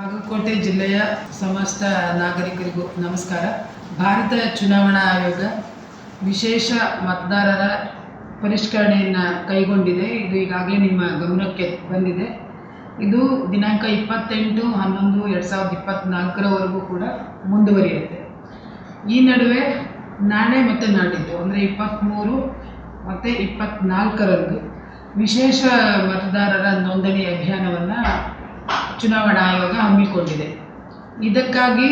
ಬಾಗಲಕೋಟೆ ಜಿಲ್ಲೆಯ ಸಮಸ್ತ ನಾಗರಿಕರಿಗೂ ನಮಸ್ಕಾರ. ಭಾರತ ಚುನಾವಣಾ ಆಯೋಗ ವಿಶೇಷ ಮತದಾರರ ಪರಿಷ್ಕರಣೆಯನ್ನು ಕೈಗೊಂಡಿದೆ. ಇದು ಈಗಾಗಲೇ ನಿಮ್ಮ ಗಮನಕ್ಕೆ ಬಂದಿದೆ. ಇದು ದಿನಾಂಕ ಇಪ್ಪತ್ತೆಂಟು, ಹನ್ನೊಂದು, ಎರಡು ಸಾವಿರದ ಇಪ್ಪತ್ತ್ನಾಲ್ಕರವರೆಗೂ ಕೂಡ ಮುಂದುವರಿಯುತ್ತೆ. ಈ ನಡುವೆ ನಾಳೆ ಮತ್ತು ನಾಡಿದ್ದು, ಅಂದರೆ ಇಪ್ಪತ್ತ್ಮೂರು ಮತ್ತು ಇಪ್ಪತ್ತ್ನಾಲ್ಕರಂದು ವಿಶೇಷ ಮತದಾರರ ನೋಂದಣಿ ಅಭಿಯಾನವನ್ನು ಚುನಾವಣಾ ಆಯೋಗ ಹಮ್ಮಿಕೊಂಡಿದೆ. ಇದಕ್ಕಾಗಿ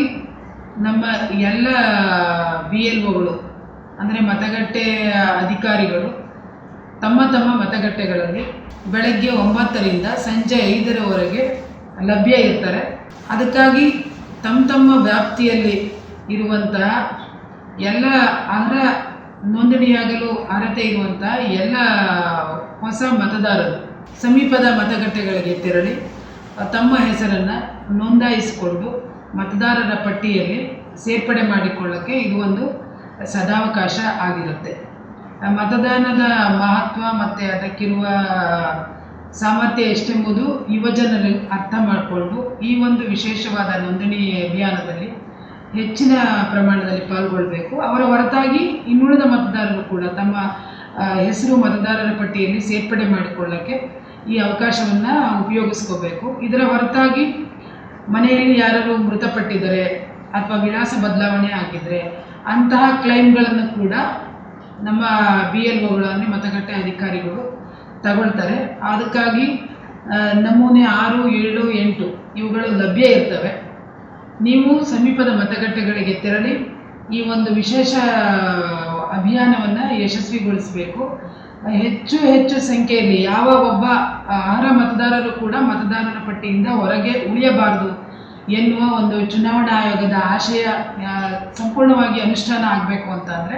ನಮ್ಮ ಎಲ್ಲ ಬಿ ಎಲ್ ಒಗಳು, ಅಂದರೆ ಮತಗಟ್ಟೆ ಅಧಿಕಾರಿಗಳು, ತಮ್ಮ ತಮ್ಮ ಮತಗಟ್ಟೆಗಳಲ್ಲಿ ಬೆಳಗ್ಗೆ ಒಂಬತ್ತರಿಂದ ಸಂಜೆ ಐದರವರೆಗೆ ಲಭ್ಯ ಇರ್ತಾರೆ. ಅದಕ್ಕಾಗಿ ತಮ್ಮ ತಮ್ಮ ವ್ಯಾಪ್ತಿಯಲ್ಲಿ ಇರುವಂತಹ ಎಲ್ಲ ಅರ್ಹ ನೋಂದಣಿಯಾಗಲು ಅರ್ಹತೆ ಇರುವಂತಹ ಎಲ್ಲ ಹೊಸ ಮತದಾರರು ಸಮೀಪದ ಮತಗಟ್ಟೆಗಳಿಗೆ ತೆರಳಿ ತಮ್ಮ ಹೆಸರನ್ನು ನೋಂದಾಯಿಸಿಕೊಂಡು ಮತದಾರರ ಪಟ್ಟಿಯಲ್ಲಿ ಸೇರ್ಪಡೆ ಮಾಡಿಕೊಳ್ಳೋಕ್ಕೆ ಇದು ಒಂದು ಸದಾವಕಾಶ ಆಗಿರುತ್ತೆ. ಮತದಾನದ ಮಹತ್ವ ಮತ್ತು ಅದಕ್ಕಿರುವ ಸಾಮರ್ಥ್ಯ ಎಷ್ಟೆಂಬುದು ಯುವಜನರು ಅರ್ಥ ಮಾಡಿಕೊಂಡು ಈ ಒಂದು ವಿಶೇಷವಾದ ನೋಂದಣಿ ಅಭಿಯಾನದಲ್ಲಿ ಹೆಚ್ಚಿನ ಪ್ರಮಾಣದಲ್ಲಿ ಪಾಲ್ಗೊಳ್ಳಬೇಕು ಅವರ ಹೊರತಾಗಿ ಇನ್ನುಳಿದ ಮತದಾರರು ಕೂಡ ತಮ್ಮ ಹೆಸರು ಮತದಾರರ ಪಟ್ಟಿಯಲ್ಲಿ ಸೇರ್ಪಡೆ ಮಾಡಿಕೊಳ್ಳೋಕ್ಕೆ ಈ ಅವಕಾಶವನ್ನು ಉಪಯೋಗಿಸ್ಕೋಬೇಕು. ಇದರ ಹೊರತಾಗಿ ಮನೆಯಲ್ಲಿ ಯಾರಾದರೂ ಮೃತಪಟ್ಟಿದ್ದಾರೆ ಅಥವಾ ವಿಳಾಸ ಬದಲಾವಣೆ ಆಗಿದ್ದರೆ ಅಂತಹ ಕ್ಲೈಮ್ಗಳನ್ನು ಕೂಡ ನಮ್ಮ ಬಿ ಎಲ್ ಒಗಳನ್ನೇ ಮತಗಟ್ಟೆ ಅಧಿಕಾರಿಗಳು ತಗೊಳ್ತಾರೆ. ಅದಕ್ಕಾಗಿ ನಮೂನೆ ಆರು, ಏಳು, ಎಂಟು ಇವುಗಳು ಲಭ್ಯ ಇರ್ತವೆ. ನೀವು ಸಮೀಪದ ಮತಗಟ್ಟೆಗಳಿಗೆ ತೆರಳಿ ಈ ಒಂದು ವಿಶೇಷ ಅಭಿಯಾನವನ್ನು ಯಶಸ್ವಿಗೊಳಿಸಬೇಕು. ಹೆಚ್ಚು ಹೆಚ್ಚು ಸಂಖ್ಯೆಯಲ್ಲಿ ಯಾವ ಒಬ್ಬ ಅರ್ಹ ಮತದಾರರು ಕೂಡ ಮತದಾರರ ಪಟ್ಟಿಯಿಂದ ಹೊರಗೆ ಉಳಿಯಬಾರದು ಎನ್ನುವ ಒಂದು ಚುನಾವಣಾ ಆಯೋಗದ ಆಶಯ ಸಂಪೂರ್ಣವಾಗಿ ಅನುಷ್ಠಾನ ಆಗಬೇಕು ಅಂತಂದರೆ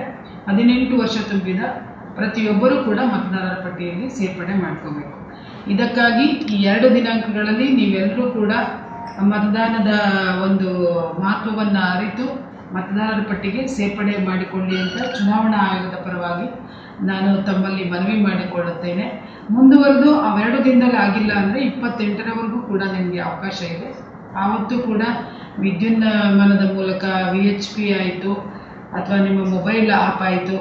ಹದಿನೆಂಟು ವರ್ಷ ತುಂಬಿದ ಪ್ರತಿಯೊಬ್ಬರೂ ಕೂಡ ಮತದಾರರ ಪಟ್ಟಿಯಲ್ಲಿ ಸೇರ್ಪಡೆ ಮಾಡ್ಕೋಬೇಕು. ಇದಕ್ಕಾಗಿ ಈ ಎರಡು ದಿನಾಂಕಗಳಲ್ಲಿ ನೀವೆಲ್ಲರೂ ಕೂಡ ಮತದಾನದ ಒಂದು ಮಹತ್ವವನ್ನು ಅರಿತು ಮತದಾರರ ಪಟ್ಟಿಗೆ ಸೇರ್ಪಡೆ ಮಾಡಿಕೊಳ್ಳಿ ಅಂತ ಚುನಾವಣಾ ಆಯೋಗದ ಪರವಾಗಿ ನಾನು ತಮ್ಮಲ್ಲಿ ಮನವಿ ಮಾಡಿಕೊಳ್ಳುತ್ತೇನೆ. ಮುಂದುವರೆದು ಅವೆರಡು ದಿನದಲ್ಲಿ ಆಗಿಲ್ಲ ಅಂದರೆ ಇಪ್ಪತ್ತೆಂಟರವರೆಗೂ ಕೂಡ ನಿಮಗೆ ಅವಕಾಶ ಇದೆ. ಆವತ್ತು ಕೂಡ ವಿದ್ಯುನ್ಮಾನದ ಮೂಲಕ ವಿ ಎಚ್ ಪಿ ಆಯಿತು, ಅಥವಾ ನಿಮ್ಮ ಮೊಬೈಲ್ ಆ್ಯಪ್ ಆಯಿತು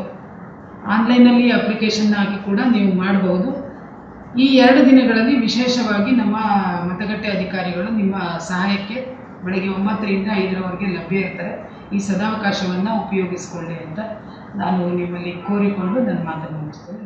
ಆನ್ಲೈನಲ್ಲಿ ಅಪ್ಲಿಕೇಶನ್ ಹಾಕಿ ಕೂಡ ನೀವು ಮಾಡಬಹುದು. ಈ ಎರಡು ದಿನಗಳಲ್ಲಿ ವಿಶೇಷವಾಗಿ ನಮ್ಮ ಮತಗಟ್ಟೆ ಅಧಿಕಾರಿಗಳು ನಿಮ್ಮ ಸಹಾಯಕ್ಕೆ ಬೆಳಗ್ಗೆ ಒಂಬತ್ತರಿಂದ ಐದರವರೆಗೆ ಲಭ್ಯ ಇರ್ತಾರೆ. ಈ ಸದಾವಕಾಶವನ್ನು ಉಪಯೋಗಿಸ್ಕೊಳ್ಳಿ ಅಂತ ನಾನು ನಿಮ್ಮಲ್ಲಿ ಕೋರಿಕೊಂಡು ನನ್ನ ಮಾತನ್ನು ಮುಗಿಸ್ತೇನೆ.